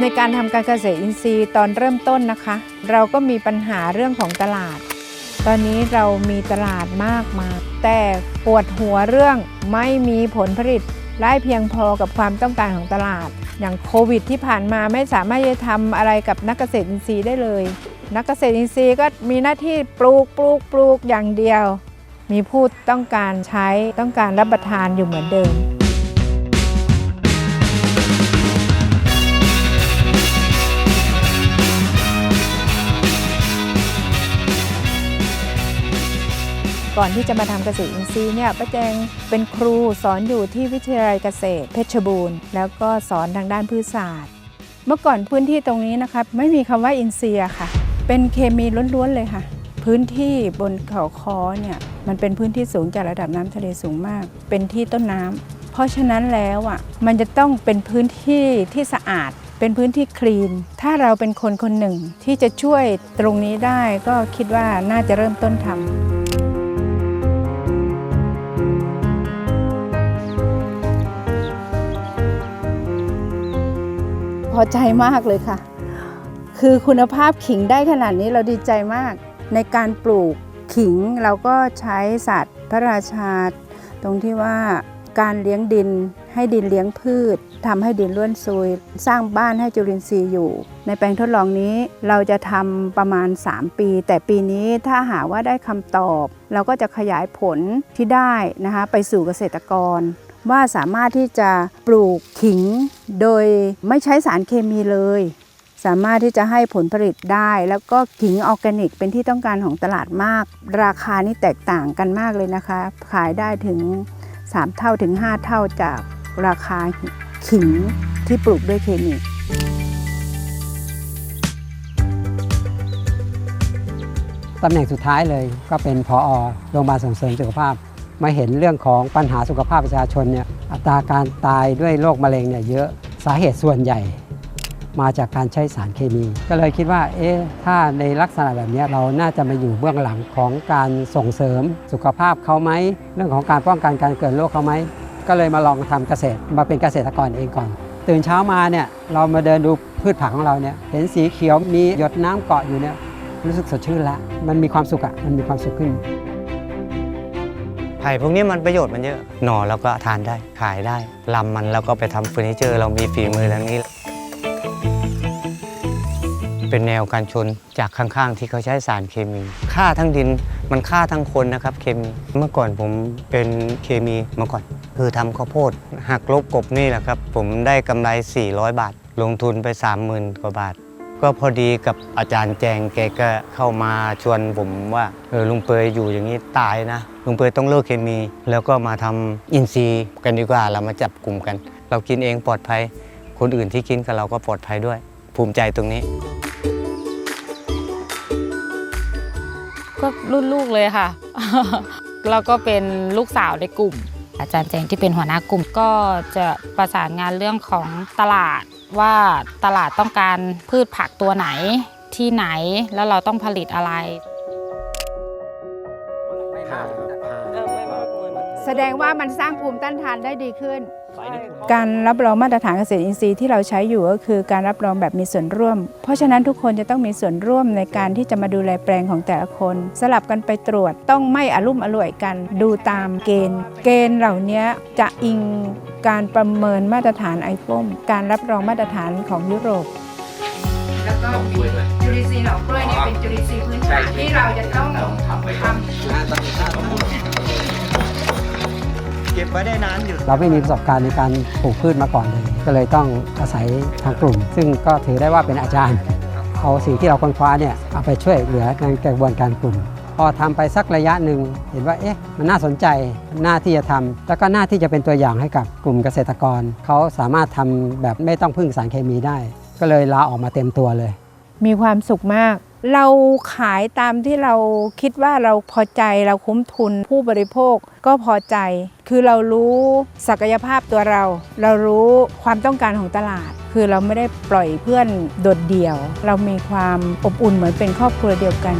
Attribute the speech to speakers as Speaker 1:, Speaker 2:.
Speaker 1: ในการทำการเกษตรอินทรีย์ตอนเริ่มต้นนะคะ เราก็มีปัญหาเรื่องของตลาด ตอนนี้เรามีตลาดมากมายแต่ปวดหัวเรื่องไม่มีผลผลิตได้เพียงพอกับความต้องการของตลาด อย่างโควิดที่ผ่านมาไม่สามารถจะทำอะไรกับนักเกษตรอินทรีย์ได้เลย นักเกษตรอินทรีย์ก็มีหน้าที่ปลูกปลูกปลูกอย่างเดียว มีผู้ต้องการใช้ต้องการรับประทานอยู่เหมือนเดิม ก่อนที่จะมาทำเกษตรอินทรีย์เนี่ยป้าแจงเป็นครูสอนอยู่ที่วิทยาลัยเกษตร เพชรบูรณ์ แล้วก็สอนทางด้านพืชศาสตร์ เมื่อก่อนพื้นที่ตรงนี้นะคะไม่มีคำว่าอินทรีย์ค่ะ เป็นเคมีล้วนๆเลยค่ะ พื้นที่บนเขาคอเนี่ยมันเป็นพื้นที่สูงจากระดับน้ำทะเลสูงมาก เป็นที่ต้นน้ำเพราะฉะนั้นแล้วอะมันจะต้องเป็นพื้นที่ที่สะอาดเป็นพื้นที่คลีน ถ้าเราเป็นคนคนหนึ่งที่จะช่วยตรงนี้ได้ก็คิดว่าน่าจะเริ่มต้นทำ พอใจมากเลยค่ะ คือคุณภาพขิงได้ขนาดนี้เราดีใจมาก ในการปลูกขิงเราก็ใช้ศาสตร์พระราชา ตรงที่ว่าการเลี้ยงดินให้ดินเลี้ยงพืชทำให้ดินร่วนซุย สร้างบ้านให้จุลินทรีย์อยู่ ในแปลงทดลองนี้เราจะทำประมาณ 3 ปี แต่ปีนี้ถ้าหาว่าได้คำตอบ เราก็จะขยายผลที่ได้นะคะไปสู่เกษตรกร ว่าสามารถที่จะปลูกขิงโดยไม่ใช้สารเคมีเลย สามารถที่จะให้ผลผลิตได้ แล้วก็ขิงออร์แกนิก เป็นที่ต้องการของตลาดมาก ราคานี่แตกต่างกันมากเลยนะคะ ขายได้ถึง 3 เท่าถึง 5 เท่าจากราคาขิงที่ปลูกด้วยเคมี
Speaker 2: ตำแหน่งสุดท้ายเลยก็เป็นพอโรงพยาบาลส่งเสริมสุขภาพ มาเห็นเรื่องของปัญหาสุขภาพประชาชนเนี่ยอัตราการตายด้วยโรคมะเร็งเนี่ยเยอะสาเหตุส่วนใหญ่ มาจากการใช้สารเคมี ก็เลยคิดว่าเอ๊ะถ้าในลักษณะแบบนี้เราน่าจะมาอยู่เบื้องหลังของการส่งเสริมสุขภาพเขาไหมเรื่องของการป้องกันการเกิดโรคเขาไหมก็เลยมาลองทำเกษตรมาเป็นเกษตรกรเองก่อน ตื่นเช้ามาเนี่ยเรามาเดินดูพืชผักของเราเนี่ยเห็นสีเขียวมีหยดน้ำเกาะอยู่เนี่ยรู้สึกสดชื่นละมันมีความสุขอะมันมีความสุขขึ้น
Speaker 3: ไผ่พวกนี้มันประโยชน์มันเยอะ หน่อเราก็ทานได้ขายได้ลำมันเราก็ไปทำเฟอร์นิเจอร์ เรามีฝีมือทางนี้ เป็นแนวการชนจากข้างๆ ที่เขาใช้สารเคมีฆ่าทั้งดินมันฆ่าทั้งคนนะครับเคมีเมื่อก่อนผมเป็นเคมีมาก่อน คือทำข้าวโพดหักลบกบนี่แหละครับ ผมได้กำไร 400 บาท ลงทุนไป 30,000 กว่าบาท ก็พอดีกับอาจารย์แจงแกก็เข้ามาชวนผมว่าเออลุงเปยอยู่อย่างนี้ตายนะลุงเปยต้องเลิกเคมี แล้วก็มาทำอินทรีย์กันดีกว่าเรามาจับกลุ่มกัน เรากินเองปลอดภัย คนอื่นที่กินกับเราก็ปลอดภัยด้วย ภูมิใจตรงนี้
Speaker 4: ก็รุ่นลูกเลยค่ะแล้วก็เป็นลูกสาวในกลุ่ม อาจารย์แจงที่เป็นหัวหน้ากลุ่มก็จะประสานงานเรื่องของตลาด ว่าตลาดต้องการพืชผักตัวไหนที่ไหนแล้วเราต้องผลิตอะไร
Speaker 1: แสดงว่ามันสร้างภูมิต้านทานได้ดีขึ้น การรับรองมาตรฐานเกษตรอินทรีย์ที่เราใช้อยู่ก็คือการรับรองแบบมีส่วนร่วม เพราะฉะนั้นทุกคนจะต้องมีส่วนร่วมในการที่จะมาดูแลแปลงของแต่ละคน สลับกันไปตรวจต้องไม่อารุ่มอร่วยกัน ดูตามเกณฑ์ เกณฑ์เหล่านี้จะอิงการประเมินมาตรฐานไอโฟมการรับรองมาตรฐานของยุโรป แล้วก็มีจุลินทรีย์หน่อกล้วยเนี่ยเป็นจุลินทรีย์พื้นฐานที่เราจะต้องทำ
Speaker 3: เก็บไว้ได้นานอยู่
Speaker 2: เราไม่มีประสบการณ์ในการปลูกพืชมาก่อนเลย ก็เลยต้องอาศัยทางกลุ่ม ซึ่งก็ถือได้ว่าเป็นอาจารย์ เอาสิ่งที่เราค้นคว้าเนี่ยเอาไปช่วยเหลือในกระบวนการกลุ่ม พอทำไปสักระยะหนึ่งเห็นว่าเอ๊ะมันน่าสนใจน่าที่จะทำแล้วก็น่าที่จะเป็นตัวอย่างให้กับกลุ่มเกษตรกร เขาสามารถทำแบบไม่ต้องพึ่งสารเคมีได้ ก็เลยลาออกมาเต็มตัวเลย
Speaker 1: มีความสุขมาก เราขายตามที่เราคิดว่าเราพอใจเราคุ้มทุนผู้บริโภคก็พอใจ คือเรารู้ศักยภาพตัวเรา เรารู้ความต้องการของตลาด คือเราไม่ได้ปล่อยเพื่อนโดดเดี่ยว เรามีความอบอุ่นเหมือนเป็นครอบครัวเดียวกัน